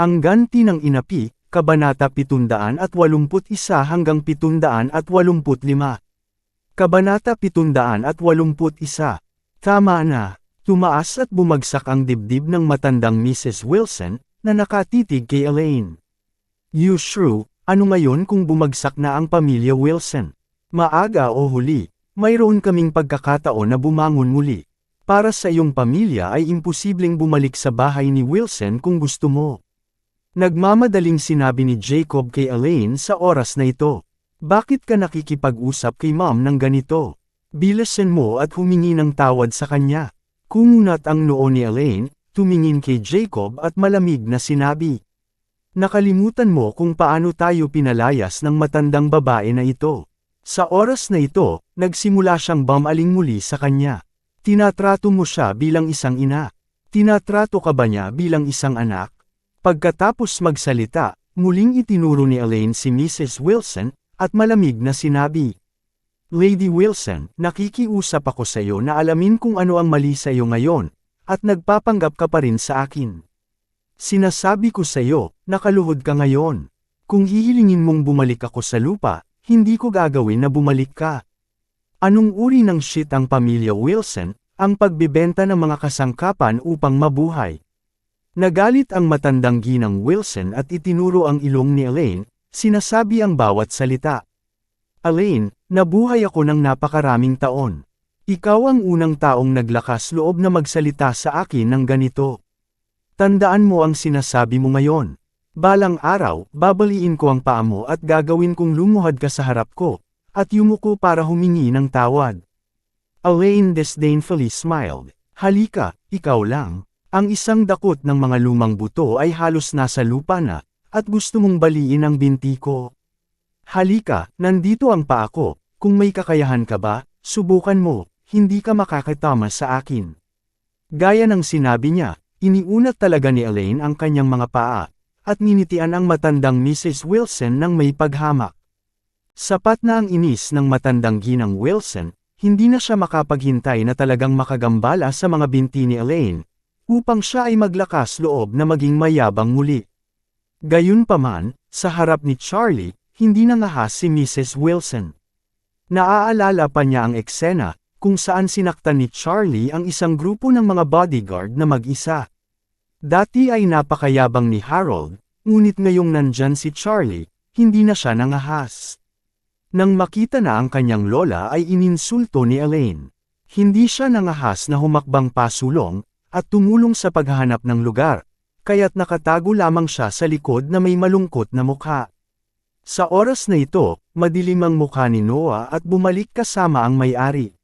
Ang ganti ng inapi, Kabanata 781 hanggang 785. Kabanata 781 Tama na, tumaas at bumagsak ang dibdib ng matandang Mrs. Wilson, na nakatitig kay Elaine. You shrew, ano ngayon kung bumagsak na ang pamilya Wilson? Maaga o huli, mayroon kaming pagkakataon na bumangon muli. Para sa iyong pamilya ay imposibleng bumalik sa bahay ni Wilson kung gusto mo. Nagmamadaling sinabi ni Jacob kay Elaine sa oras na ito. Bakit ka nakikipag-usap kay mom ng ganito? Bilasan mo at humingi ng tawad sa kanya. Kumunat ang noo ni Elaine, tumingin kay Jacob at malamig na sinabi. Nakalimutan mo kung paano tayo pinalayas ng matandang babae na ito. Sa oras na ito, nagsimula siyang bumaling muli sa kanya. Tinatrato mo siya bilang isang ina. Tinatrato ka ba niya bilang isang anak? Pagkatapos magsalita, muling itinuro ni Elaine si Mrs. Wilson, at malamig na sinabi. Lady Wilson, nakikiusap ako sa iyo na alamin kung ano ang mali sa iyo ngayon, at nagpapanggap ka pa rin sa akin. Sinasabi ko sa iyo, nakaluhod ka ngayon. Kung hihilingin mong bumalik ako sa lupa, hindi ko gagawin na bumalik ka. Anong uri ng shit ang pamilya Wilson, ang pagbibenta ng mga kasangkapan upang mabuhay? Nagalit ang matandang ginang Wilson at itinuro ang ilong ni Elaine, sinasabi ang bawat salita. Elaine, nabuhay ako ng napakaraming taon. Ikaw ang unang taong naglakas loob na magsalita sa akin ng ganito. Tandaan mo ang sinasabi mo ngayon. Balang araw, babaliin ko ang paa mo at gagawin kong lumuhad ka sa harap ko, at yumuko para humingi ng tawad. Elaine disdainfully smiled. Halika, ikaw lang. Ang isang dakot ng mga lumang buto ay halos nasa lupa na, at gusto mong baliin ang binti ko. Halika, nandito ang paa ko, kung may kakayahan ka ba, subukan mo, hindi ka makakatama sa akin. Gaya ng sinabi niya, iniunat talaga ni Elaine ang kanyang mga paa, at ninitian ang matandang Mrs. Wilson ng may paghamak. Sapat na ang inis ng matandang ginang Wilson, hindi na siya makapaghintay na talagang makagambala sa mga binti ni Elaine, upang siya ay maglakas loob na maging mayabang muli. Gayunpaman, sa harap ni Charlie, hindi nangahas si Mrs. Wilson. Naaalala pa niya ang eksena, kung saan sinaktan ni Charlie ang isang grupo ng mga bodyguard na mag-isa. Dati ay napakayabang ni Harold, ngunit ngayong nandyan si Charlie, hindi na siya nangahas. Nang makita na ang kanyang lola ay ininsulto ni Elaine. Hindi siya nangahas na humakbang pasulong, at tumulong sa paghahanap ng lugar, kaya't nakatago lamang siya sa likod na may malungkot na mukha. Sa oras na ito, madilim ang mukha ni Noah at bumalik kasama ang may-ari.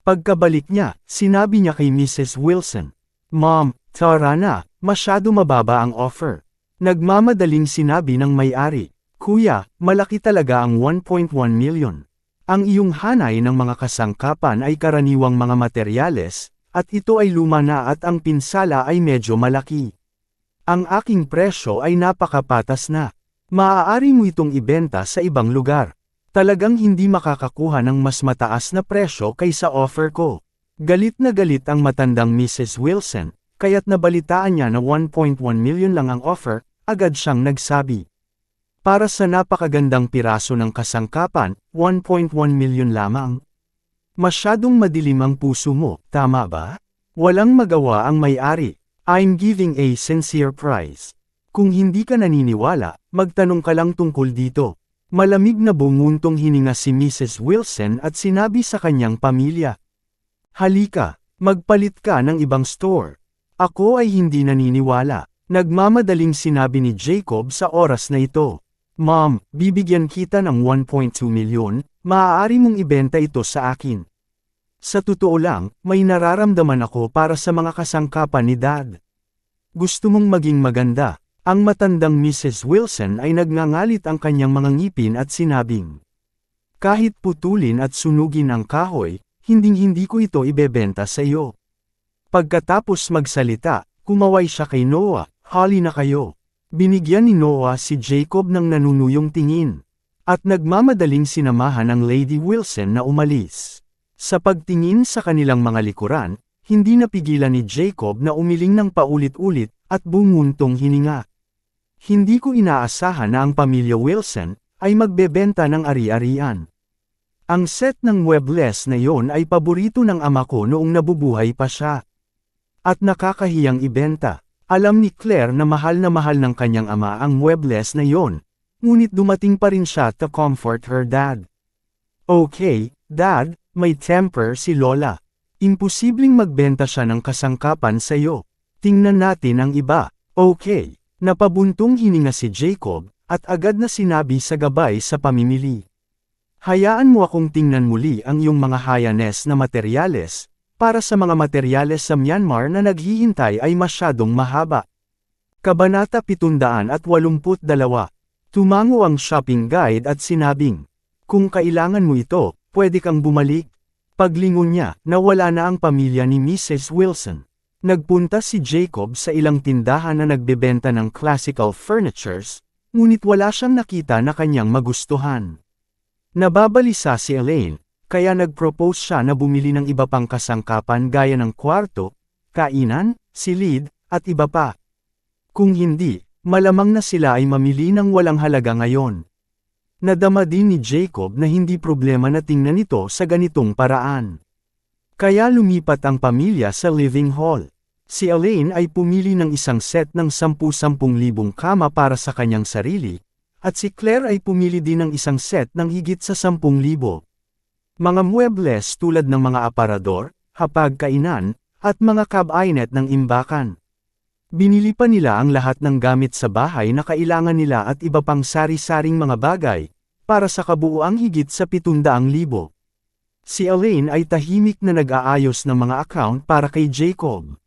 Pagkabalik niya, sinabi niya kay Mrs. Wilson, Mom, tara na, masyado mababa ang offer. Nagmamadaling sinabi ng may-ari, Kuya, malaki talaga ang 1.1 million. Ang iyong hanay ng mga kasangkapan ay karaniwang mga materyales, at ito ay luma na at ang pinsala ay medyo malaki. Ang aking presyo ay napakapatas na. Maaari mo itong ibenta sa ibang lugar. Talagang hindi makakakuha ng mas mataas na presyo kaysa offer ko. Galit na galit ang matandang Mrs. Wilson, kaya't nabalitaan niya na 1.1 million lang ang offer, agad siyang nagsabi. Para sa napakagandang piraso ng kasangkapan, 1.1 million lamang. Masyadong madilim ang puso mo, tama ba? Walang magawa ang may-ari. I'm giving a sincere price. Kung hindi ka naniniwala, magtanong ka lang tungkol dito. Malamig na bumuntong hininga si Mrs. Wilson at sinabi sa kanyang pamilya. Halika, magpalit ka ng ibang store. Ako ay hindi naniniwala. Nagmamadaling sinabi ni Jacob sa oras na ito. Mom, bibigyan kita ng 1.2 milyon, maaari mong ibenta ito sa akin. Sa totoo lang, may nararamdaman ako para sa mga kasangkapan ni Dad. Gusto mong maging maganda, Ang matandang Mrs. Wilson ay nagngangalit ang kanyang mga ngipin at sinabing, Kahit putulin at sunugin ang kahoy, hinding-hindi ko ito ibebenta sa iyo. Pagkatapos magsalita, kumaway siya kay Noah, hali na kayo. Binigyan ni Noah si Jacob ng nanunuyong tingin. At nagmamadaling sinamahan ang Lady Wilson na umalis. Sa pagtingin sa kanilang mga likuran, hindi napigilan ni Jacob na umiling ng paulit-ulit at bumuntong hininga. Hindi ko inaasahan na ang pamilya Wilson ay magbebenta ng ari-arian. Ang set ng webless na yon ay paborito ng ama ko noong nabubuhay pa siya. At nakakahiyang ibenta. Alam ni Claire na mahal na mahal ng kanyang ama ang webless na yon, ngunit dumating pa rin siya to comfort her dad. Okay, dad, may temper si Lola. Imposibleng magbenta siya ng kasangkapan sa iyo. Tingnan natin ang iba. Okay, napabuntong hininga si Jacob, at agad na sinabi sa gabay sa pamimili. Hayaan mo akong tingnan muli ang iyong mga hayanes na materyales, para sa mga materyales sa Myanmar na naghihintay ay masyadong mahaba. Kabanata 782 Tumango ang shopping guide at sinabing, Kung kailangan mo ito, pwede kang bumalik. Paglingon niya, nawala na ang pamilya ni Mrs. Wilson. Nagpunta si Jacob sa ilang tindahan na nagbebenta ng classical furnitures, ngunit wala siyang nakita na kanyang magustuhan. Nababalisa si Elaine, kaya nag-propose siya na bumili ng iba pang kasangkapan gaya ng kwarto, kainan, silid, at iba pa. Kung hindi, malamang na sila ay mamili ng walang halaga ngayon. Nadama din ni Jacob na hindi problema na tingnan ito sa ganitong paraan. Kaya lumipat ang pamilya sa living hall. Si Elaine ay pumili ng isang set ng 10-10,000 kama para sa kanyang sarili, at si Claire ay pumili din ng isang set ng higit sa 10,000. Mga muebles tulad ng mga aparador, hapagkainan, at mga kabinet ng imbakan. Binili pa nila ang lahat ng gamit sa bahay na kailangan nila at iba pang sari-saring mga bagay, para sa kabuuang higit sa 700,000. Si Elaine ay tahimik na nag-aayos ng mga account para kay Jacob.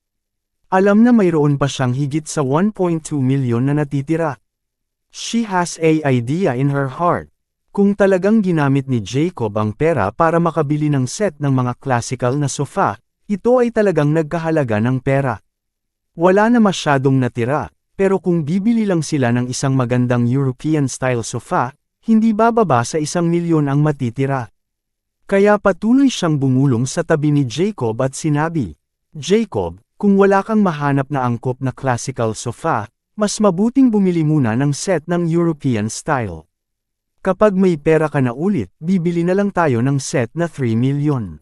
Alam na mayroon pa siyang higit sa 1.2 milyon na natitira. She has a idea in her heart. Kung talagang ginamit ni Jacob ang pera para makabili ng set ng mga classical na sofa, ito ay talagang nagkahalaga ng pera. Wala na masyadong natira, pero kung bibili lang sila ng isang magandang European-style sofa, hindi bababa sa isang milyon ang matitira. Kaya patuloy siyang bumulong sa tabi ni Jacob at sinabi, Jacob, kung wala kang mahanap na angkop na classical sofa, mas mabuting bumili muna ng set ng European style. Kapag may pera ka na ulit, bibili na lang tayo ng set na 3 million.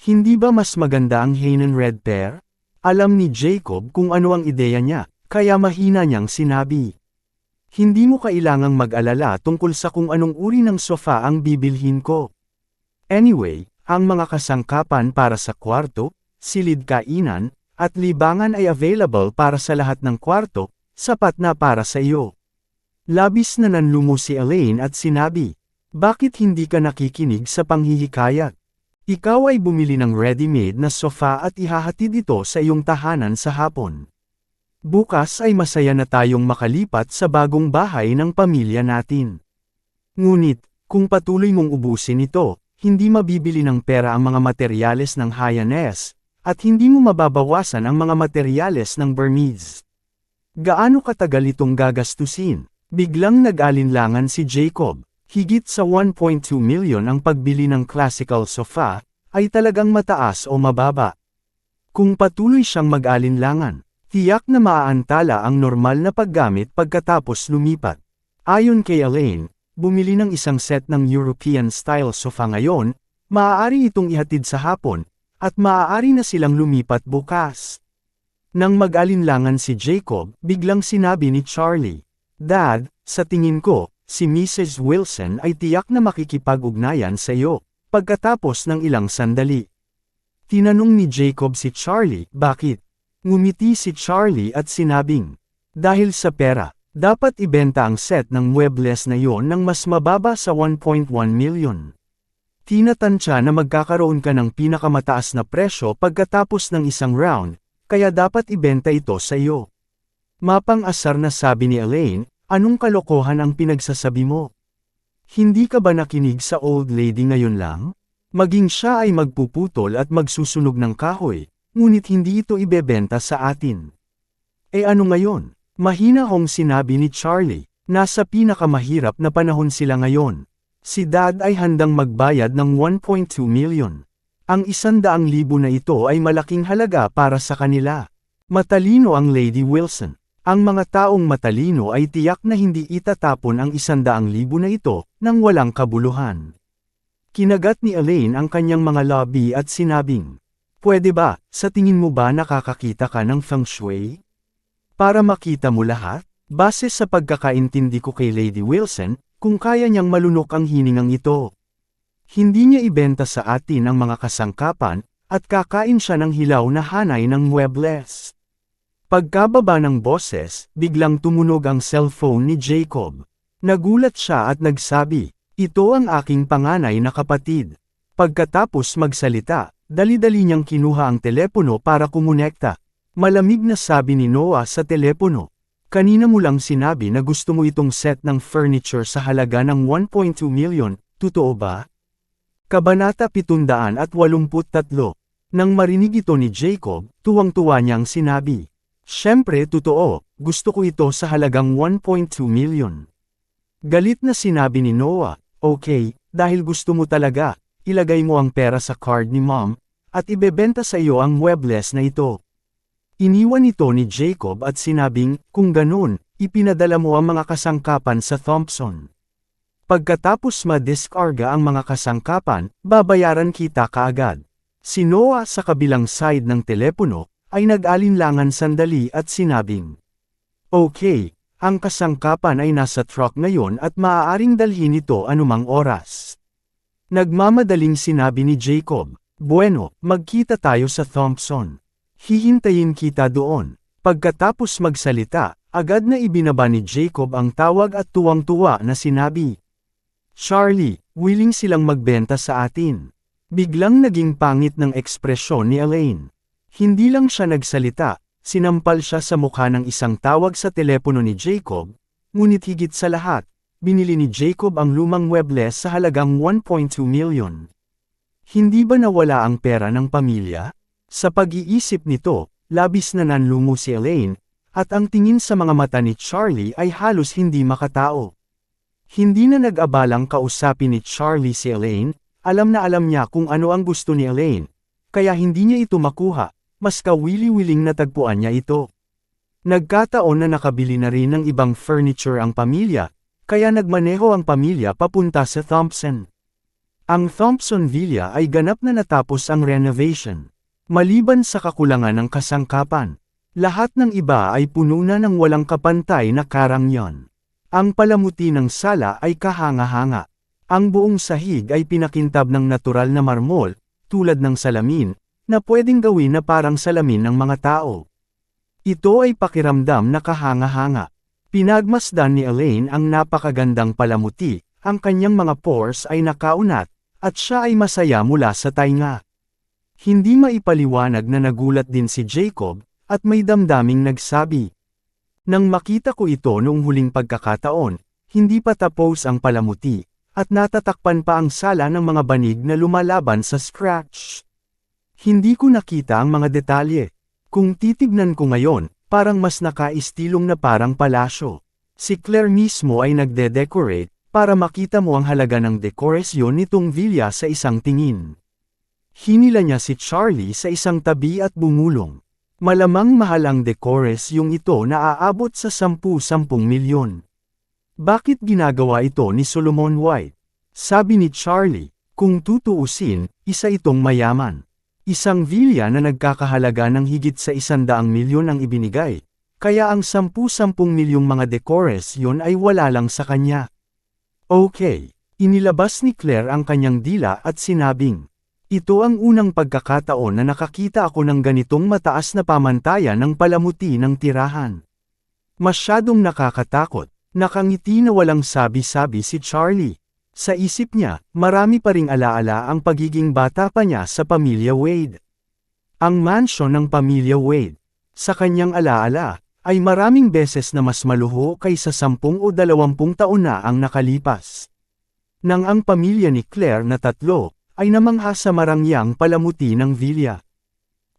Hindi ba mas maganda ang Hanen Red Pear? Alam ni Jacob kung ano ang ideya niya, kaya mahina niyang sinabi. Hindi mo kailangang mag-alala tungkol sa kung anong uri ng sofa ang bibilhin ko. Anyway, ang mga kasangkapan para sa kwarto, silid kainan, at libangan ay available para sa lahat ng kwarto, sapat na para sa iyo. Labis na nanlumo si Elaine at sinabi, Bakit hindi ka nakikinig sa panghihikayat? Ikaw ay bumili ng ready-made na sofa at ihahatid ito sa iyong tahanan sa hapon. Bukas ay masaya na tayong makalipat sa bagong bahay ng pamilya natin. Ngunit, kung patuloy mong ubusin ito, hindi mabibili ng pera ang mga materyales ng Hyannis, at hindi mo mababawasan ang mga materyales ng Burmese. Gaano katagal itong gagastusin? Biglang nag-alinlangan si Jacob. Higit sa 1.2 million ang pagbili ng classical sofa, ay talagang mataas o mababa. Kung patuloy siyang mag-alinlangan, tiyak na maaantala ang normal na paggamit pagkatapos lumipat. Ayon kay Elaine, bumili ng isang set ng European-style sofa ngayon, maaari itong ihatid sa hapon, at maaari na silang lumipat bukas. Nang mag-alinlangan si Jacob, biglang sinabi ni Charlie, Dad, sa tingin ko, si Mrs. Wilson ay tiyak na makikipag-ugnayan sa iyo, pagkatapos ng ilang sandali. Tinanong ni Jacob si Charlie, bakit? Ngumiti si Charlie at sinabing, dahil sa pera, dapat ibenta ang set ng muebles na yon ng mas mababa sa 1.1 million. Tinatansya na magkakaroon ka ng pinakamataas na presyo pagkatapos ng isang round, kaya dapat ibenta ito sa iyo. Mapang-asar na sabi ni Elaine, anong kalokohan ang pinagsasabi mo? Hindi ka ba nakinig sa old lady ngayon lang? Maging siya ay magpuputol at magsusunog ng kahoy, ngunit hindi ito ibebenta sa atin. E ano ngayon? Mahina hong sinabi ni Charlie, nasa pinakamahirap na panahon sila ngayon. Si dad ay handang magbayad ng 1.2 million. Ang isandaang libo na ito ay malaking halaga para sa kanila. Matalino ang Lady Wilson. Ang mga taong matalino ay tiyak na hindi itatapon ang isandaang libo na ito nang walang kabuluhan. Kinagat ni Elaine ang kanyang mga lobby at sinabing, Pwede ba, sa tingin mo ba nakakakita ka ng feng shui? Para makita mo lahat, base sa pagkakaintindi ko kay Lady Wilson, kung kaya niyang malunok ang hiningang ito. Hindi niya ibenta sa atin ang mga kasangkapan, at kakain siya ng hilaw na hanay ng muebles. Pagkababa ng boses, biglang tumunog ang cellphone ni Jacob. Nagulat siya at nagsabi, ito ang aking panganay na kapatid. Pagkatapos magsalita, dali-dali niyang kinuha ang telepono para kumonekta. Malamig na sabi ni Noah sa telepono. Kanina mo lang sinabi na gusto mo itong set ng furniture sa halaga ng 1.2 million, totoo ba? Kabanata 783 Nang marinig ito ni Jacob, tuwang-tuwa niyang sinabi. Siyempre totoo, gusto ko ito sa halagang 1.2 million. Galit na sinabi ni Noah, okay, dahil gusto mo talaga, ilagay mo ang pera sa card ni mom, at ibebenta sa iyo ang muebles na ito. Iniwan ito ni Jacob at sinabing, kung ganun, ipinadala mo ang mga kasangkapan sa Thompson. Pagkatapos ma-discarga ang mga kasangkapan, babayaran kita kaagad. Si Noah sa kabilang side ng telepono, ay nag-alinlangan sandali at sinabing, Okay, ang kasangkapan ay nasa truck ngayon at maaaring dalhin ito anumang oras. Nagmamadaling sinabi ni Jacob, Bueno, magkita tayo sa Thompson. Hihintayin kita doon. Pagkatapos magsalita, agad na ibinaba ni Jacob ang tawag at tuwang-tuwa na sinabi. Charlie, willing silang magbenta sa atin. Biglang naging pangit ng ekspresyon ni Elaine. Hindi lang siya nagsalita, sinampal siya sa mukha ng isang tawag sa telepono ni Jacob, ngunit higit sa lahat, binili ni Jacob ang lumang webless sa halagang 1.2 million. Hindi ba nawala ang pera ng pamilya? Sa pag-iisip nito, labis na nanlumo si Elaine, at ang tingin sa mga mata ni Charlie ay halos hindi makatao. Hindi na nag-abalang kausapin ni Charlie si Elaine, alam na alam niya kung ano ang gusto ni Elaine, kaya hindi niya ito makuha, mas kawili-wiling natagpuan niya ito. Nagkataon na nakabili na rin ng ibang furniture ang pamilya, kaya nagmaneho ang pamilya papunta sa Thompson. Ang Thompson Villa ay ganap na natapos ang renovation. Maliban sa kakulangan ng kasangkapan, lahat ng iba ay puno na ng walang kapantay na karangyon. Ang palamuti ng sala ay kahanga-hanga. Ang buong sahig ay pinakintab ng natural na marmol, tulad ng salamin, na pwedeng gawin na parang salamin ng mga tao. Ito ay pakiramdam na kahanga-hanga. Pinagmasdan ni Elaine ang napakagandang palamuti, ang kanyang mga pores ay nakaunat, at siya ay masaya mula sa tainga. Hindi maipaliwanag na nagulat din si Jacob, at may damdaming nagsabi. Nang makita ko ito noong huling pagkakataon, hindi pa tapos ang palamuti, at natatakpan pa ang sala ng mga banig na lumalaban sa scratch. Hindi ko nakita ang mga detalye. Kung titignan ko ngayon, parang mas nakaistilong na parang palasyo. Si Claire mismo ay nagde-decorate, para makita mo ang halaga ng dekorasyon nitong villa sa isang tingin. Hinila niya si Charlie sa isang tabi at bumulong. Malamang mahal ang yung ito na aabot sa 10-10 milyon. Bakit ginagawa ito ni Solomon White? Sabi ni Charlie, kung tutuusin, isa itong mayaman. Isang villa na nagkakahalaga ng higit sa isandaang milyon ang ibinigay, kaya ang 10-10 milyong mga decores yon ay wala lang sa kanya. Okay, inilabas ni Claire ang kanyang dila at sinabing, ito ang unang pagkakataon na nakakita ako ng ganitong mataas na pamantayan ng palamuti ng tirahan. Masyadong nakakatakot, nakangiti na walang sabi-sabi si Charlie. Sa isip niya, marami pa ring alaala ang pagiging bata pa niya sa pamilya Wade. Ang mansion ng pamilya Wade. Sa kanyang alaala, ay maraming beses na mas maluho kaysa sampung o dalawampung taon na ang nakalipas. Nang ang pamilya ni Claire na tatlo, ay namangha sa marangyang palamuti ng villa.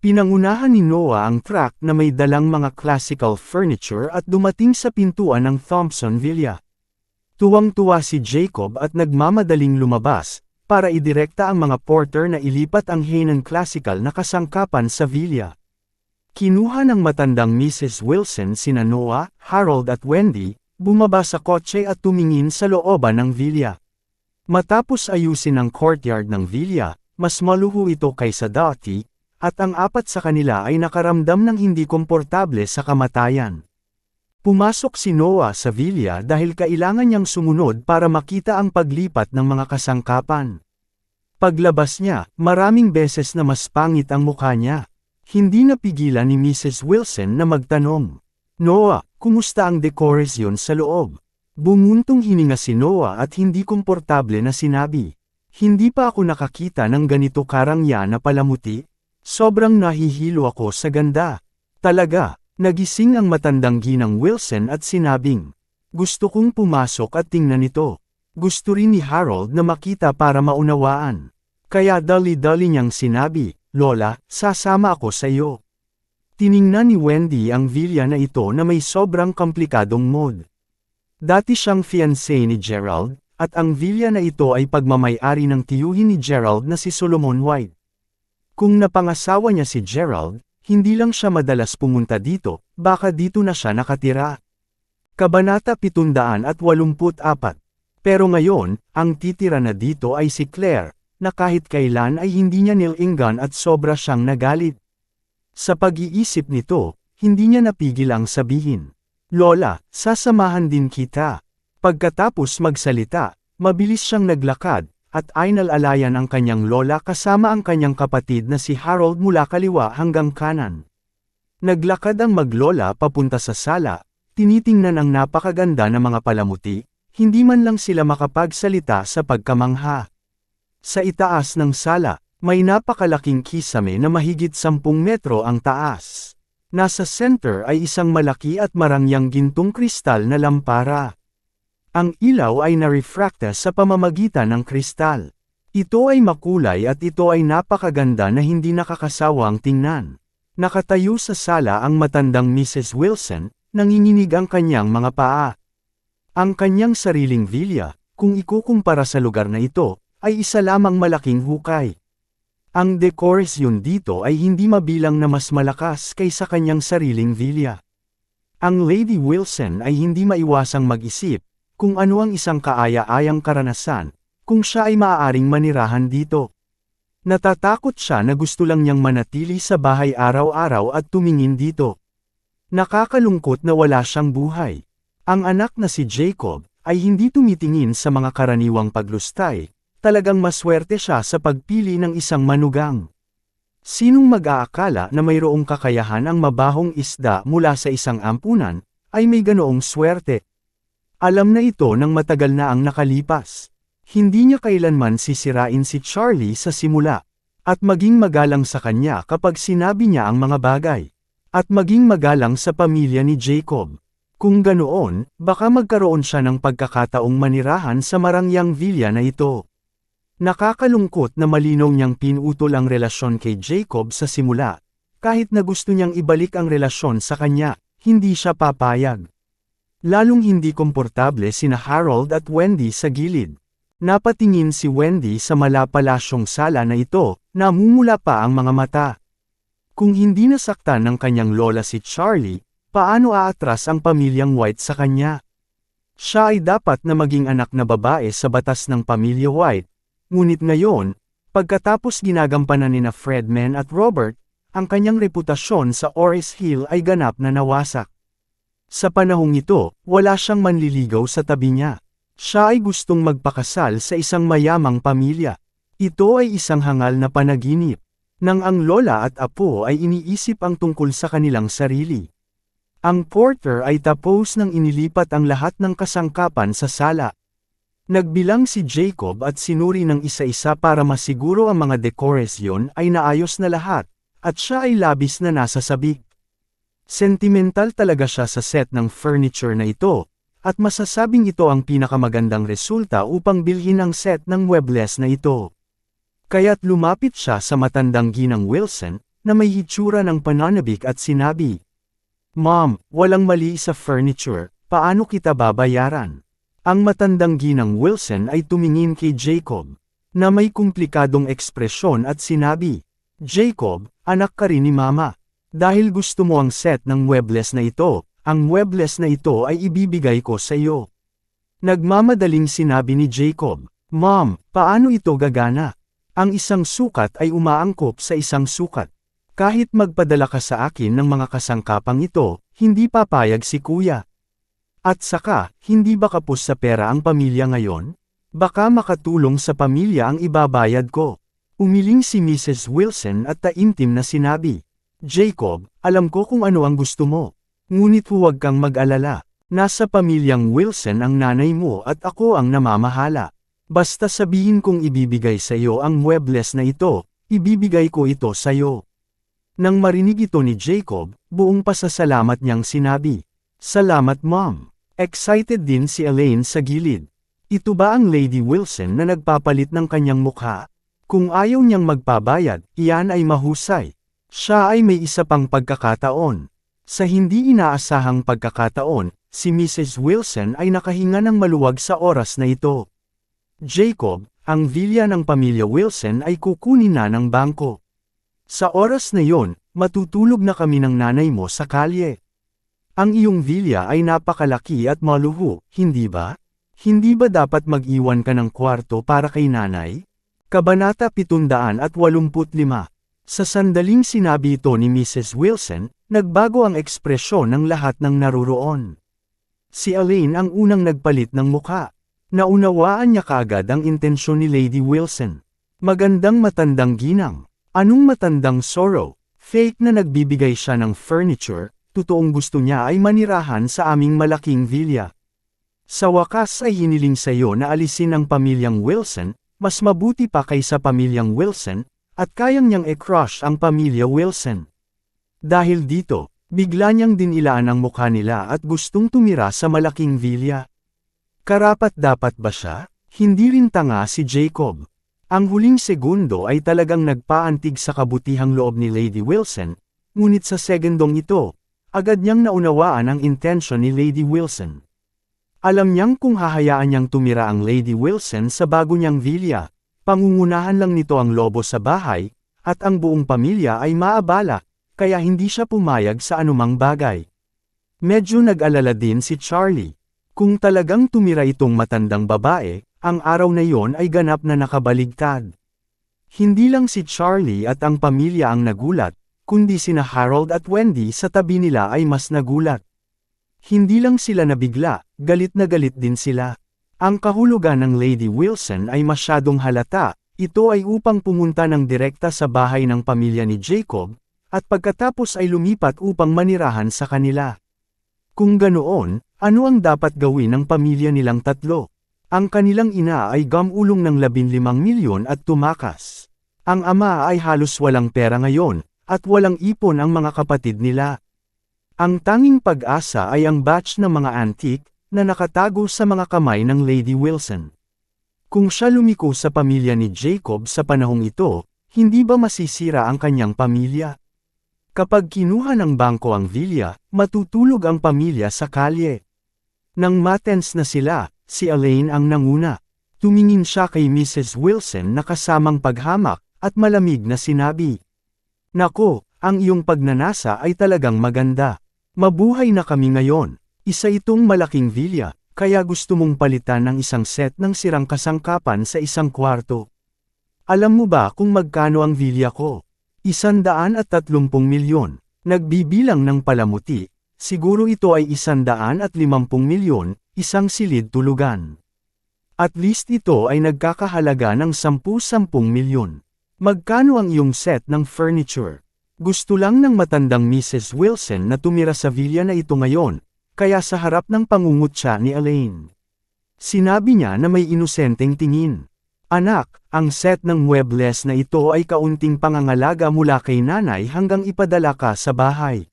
Pinangunahan ni Noah ang truck na may dalang mga classical furniture at dumating sa pintuan ng Thompson Villa. Tuwang-tuwa si Jacob at nagmamadaling lumabas, para idirekta ang mga porter na ilipat ang Hanan Classical na kasangkapan sa villa. Kinuha ng matandang Mrs. Wilson sina Noah, Harold at Wendy, bumaba sa kotse at tumingin sa looban ng villa. Matapos ayusin ang courtyard ng villa, mas maluho ito kaysa dati, at ang apat sa kanila ay nakaramdam ng hindi komportable sa kamatayan. Pumasok si Noah sa villa dahil kailangan niyang sumunod para makita ang paglipat ng mga kasangkapan. Paglabas niya, maraming beses na mas pangit ang mukha niya. Hindi napigilan ni Mrs. Wilson na magtanong. Noah, kumusta ang dekorasyon sa loob? Bumuntong hininga si Noah at hindi komportable na sinabi. Hindi pa ako nakakita ng ganito karangya na palamuti. Sobrang nahihilo ako sa ganda. Talaga, nagising ang matandang ginang Wilson at sinabing, Gusto kong pumasok at tingnan ito. Gusto rin ni Harold na makita para maunawaan. Kaya dali-dali niyang sinabi, Lola, sasama ako sa iyo. Tiningnan ni Wendy ang villa na ito na may sobrang komplikadong mod. Dati siyang fiancé ni Gerald, at ang villa na ito ay pagmamayari ng tiyuhin ni Gerald na si Solomon White. Kung napangasawa niya si Gerald, hindi lang siya madalas pumunta dito, baka dito na siya nakatira. Kabanata 784 Pero ngayon, ang titira na dito ay si Claire, na kahit kailan ay hindi niya nilinggan at sobra siyang nagalit. Sa pag-iisip nito, hindi niya napigil ang sabihin. Lola, sasamahan din kita. Pagkatapos magsalita, mabilis siyang naglakad, at aynal-alayan ang kanyang lola kasama ang kanyang kapatid na si Harold mula kaliwa hanggang kanan. Naglakad ang maglola papunta sa sala, tinitingnan ang napakaganda ng mga palamuti, hindi man lang sila makapagsalita sa pagkamangha. Sa itaas ng sala, may napakalaking kisame na mahigit 10 metro ang taas. Nasa center ay isang malaki at marangyang gintong kristal na lampara. Ang ilaw ay narefracta sa pamamagitan ng kristal. Ito ay makulay at ito ay napakaganda na hindi nakakasawang tingnan. Nakatayo sa sala ang matandang Mrs. Wilson, nanginginig ang kanyang mga paa. Ang kanyang sariling villa, kung ikukumpara sa lugar na ito, ay isa lamang malaking hukay. Ang dekorasyon dito ay hindi mabilang na mas malakas kaysa kanyang sariling villa. Ang Lady Wilson ay hindi maiwasang mag-isip, kung ano ang isang kaaya-ayang karanasan, kung siya ay maaaring manirahan dito. Natatakot siya na gusto lang niyang manatili sa bahay araw-araw at tumingin dito. Nakakalungkot na wala siyang buhay. Ang anak na si Jacob, ay hindi tumitingin sa mga karaniwang paglustay, talagang maswerte siya sa pagpili ng isang manugang. Sinong mag-aakala na mayroong kakayahan ang mabahong isda mula sa isang ampunan, ay may ganoong swerte. Alam na ito nang matagal na ang nakalipas. Hindi niya kailanman sisirain si Charlie sa simula. At maging magalang sa kanya kapag sinabi niya ang mga bagay. At maging magalang sa pamilya ni Jacob. Kung ganoon, baka magkaroon siya ng pagkakataong manirahan sa marangyang villa na ito. Nakakalungkot na malinaw niyang pinutol ang relasyon kay Jacob sa simula. Kahit na gusto niyang ibalik ang relasyon sa kanya, hindi siya papayag. Lalong hindi komportable sina Harold at Wendy sa gilid. Napatingin si Wendy sa malapalasyong sala na ito, namumula pa ang mga mata. Kung hindi nasaktan ng kanyang lola si Charlie, paano aatras ang pamilyang White sa kanya? Siya ay dapat na maging anak na babae sa batas ng pamilya White, ngunit ngayon, pagkatapos ginagampanan ni na Fredman at Robert, ang kanyang reputasyon sa Oris Hill ay ganap na nawasak. Sa panahong ito, wala siyang manliligaw sa tabi niya. Siya ay gustong magpakasal sa isang mayamang pamilya. Ito ay isang hangal na panaginip. Nang ang lola at apo ay iniisip ang tungkol sa kanilang sarili. Ang porter ay tapos nang inilipat ang lahat ng kasangkapan sa sala. Nagbilang si Jacob at sinuri ng isa-isa para masiguro ang mga dekorasyon ay naayos na lahat, at siya ay labis na nasa sabik. Sentimental talaga siya sa set ng furniture na ito, at masasabing ito ang pinakamagandang resulta upang bilhin ang set ng webless na ito. Kaya't lumapit siya sa matandang ginang Wilson, na may hitsura ng pananabik at sinabi, Mom, walang mali sa furniture, paano kita babayaran? Ang matandang ginang Wilson ay tumingin kay Jacob, na may komplikadong ekspresyon at sinabi, Jacob, anak ka rin ni Mama. Dahil gusto mo ang set ng webless na ito, ang webless na ito ay ibibigay ko sa iyo. Nagmamadaling sinabi ni Jacob, Mom, paano ito gagana? Ang isang sukat ay umaangkop sa isang sukat. Kahit magpadala ka sa akin ng mga kasangkapang ito, hindi papayag si kuya. At saka, hindi ba kapos sa pera ang pamilya ngayon? Baka makatulong sa pamilya ang ibabayad ko. Umiling si Mrs. Wilson at taimtim na sinabi, Jacob, alam ko kung ano ang gusto mo. Ngunit huwag kang mag-alala. Nasa pamilyang Wilson ang nanay mo at ako ang namamahala. Basta sabihin kong ibibigay sa iyo ang muebles na ito, ibibigay ko ito sa iyo. Nang marinig ito ni Jacob, buong pasasalamat niyang sinabi, Salamat mom. Excited din si Elaine sa gilid. Ito ba ang Lady Wilson na nagpapalit ng kanyang mukha? Kung ayaw niyang magpabayad, iyan ay mahusay. Siya ay may isa pang pagkakataon. Sa hindi inaasahang pagkakataon, si Mrs. Wilson ay nakahinga ng maluwag sa oras na ito. Jacob, ang vilya ng pamilya Wilson ay kukunin na ng bangko. Sa oras na yon, matutulog na kami ng nanay mo sa kalye. Ang iyong vilya ay napakalaki at maluho, hindi ba? Hindi ba dapat mag-iwan ka ng kwarto para kay nanay? Kabanata 785 sa sandaling sinabi ito ni Mrs. Wilson, nagbago ang ekspresyon ng lahat ng naruroon. Si Elaine ang unang nagpalit ng mukha. Naunawaan niya kagad ang intensyon ni Lady Wilson. Magandang matandang ginang. Anong matandang sorrow? Fake na nagbibigay siya ng furniture, totoong gusto niya ay manirahan sa aming malaking villa. Sa wakas ay hiniling sa iyo na alisin ang pamilyang Wilson, mas mabuti pa kaysa pamilyang Wilson, at kayang niyang e-crush ang pamilya Wilson. Dahil dito, bigla niyang dinilaan ang mukha nila at gustong tumira sa malaking villa. Karapat dapat ba siya? Hindi rin tanga si Jacob. Ang huling segundo ay talagang nagpaantig sa kabutihang loob ni Lady Wilson, ngunit sa segundong ito, agad niyang naunawaan ang intensyon ni Lady Wilson. Alam niyang kung hahayaan niyang tumira ang Lady Wilson sa bago niyang villa, Pangungunahan lang nito ang lobo sa bahay, at ang buong pamilya ay maabala, kaya hindi siya pumayag sa anumang bagay. Medyo nag-alala din si Charlie. Kung talagang tumira itong matandang babae, ang araw na yon ay ganap na nakabaligtad. Hindi lang si Charlie at ang pamilya ang nagulat, kundi sina Harold at Wendy sa tabi nila ay mas nagulat. Hindi lang sila nabigla, galit na galit din sila. Ang kahulugan ng Lady Wilson ay masyadong halata, ito ay upang pumunta ng direkta sa bahay ng pamilya ni Jacob, at pagkatapos ay lumipat upang manirahan sa kanila. Kung ganoon, ano ang dapat gawin ng pamilya nilang tatlo? Ang kanilang ina ay gamulong ng 15 milyon at tumakas. Ang ama ay halos walang pera ngayon, at walang ipon ang mga kapatid nila. Ang tanging pag-asa ay ang batch ng mga antique, na nakatago sa mga kamay ng Lady Wilson. Kung siya lumiko sa pamilya ni Jacob sa panahong ito, hindi ba masisira ang kanyang pamilya? Kapag kinuha ng bangko ang villa, matutulog ang pamilya sa kalye. Nang matens na sila, si Elaine ang nanguna. Tumingin siya kay Mrs. Wilson na kasamang paghamak, at malamig na sinabi. Nako, ang iyong pagnanasa ay talagang maganda. Mabuhay na kami ngayon. Isa itong malaking villa, kaya gusto mong palitan ng isang set ng sirang kasangkapan sa isang kwarto. Alam mo ba kung magkano ang villa ko? Isandaan at tatlumpung milyon. Nagbibilang ng palamuti, siguro ito ay isandaan at limampung milyon, isang silid tulugan. At least ito ay nagkakahalaga ng sampu-sampung milyon. Magkano ang iyong set ng furniture? Gusto lang ng matandang Mrs. Wilson na tumira sa villa na ito ngayon, kaya sa harap ng pangungutya ni Elaine. Sinabi niya na may inosenteng tingin. Anak, ang set ng webless na ito ay kaunting pangangalaga mula kay nanay hanggang ipadala ka sa bahay.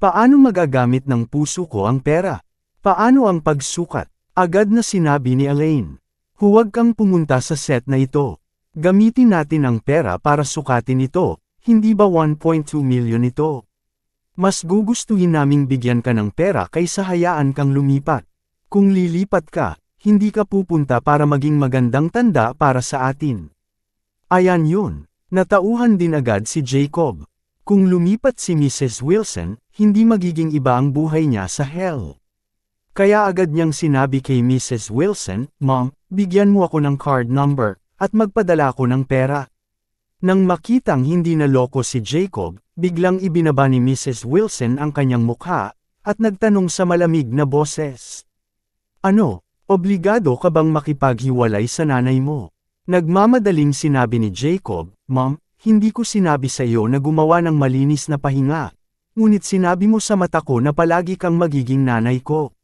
Paano magagamit ng puso ko ang pera? Paano ang pagsukat? Agad na sinabi ni Elaine. Huwag kang pumunta sa set na ito. Gamitin natin ang pera para sukatin ito, hindi ba 1.2 million ito? Mas gugustuhin naming bigyan ka ng pera kaysa hayaan kang lumipat. Kung lilipat ka, hindi ka pupunta para maging magandang tanda para sa atin. Ayan yun. Natauhan din agad si Jacob. Kung lumipat si Mrs. Wilson, hindi magiging iba ang buhay niya sa hell. Kaya agad niyang sinabi kay Mrs. Wilson, Mom, bigyan mo ako ng card number, at magpadala ako ng pera. Nang makitang hindi naloko si Jacob, biglang ibinaba ni Mrs. Wilson ang kanyang mukha, at nagtanong sa malamig na boses. Ano, obligado ka bang makipaghiwalay sa nanay mo? Nagmamadaling sinabi ni Jacob, Mom, hindi ko sinabi sa iyo na gumawa ng malinis na pahinga. Ngunit sinabi mo sa mata ko na palagi kang magiging nanay ko.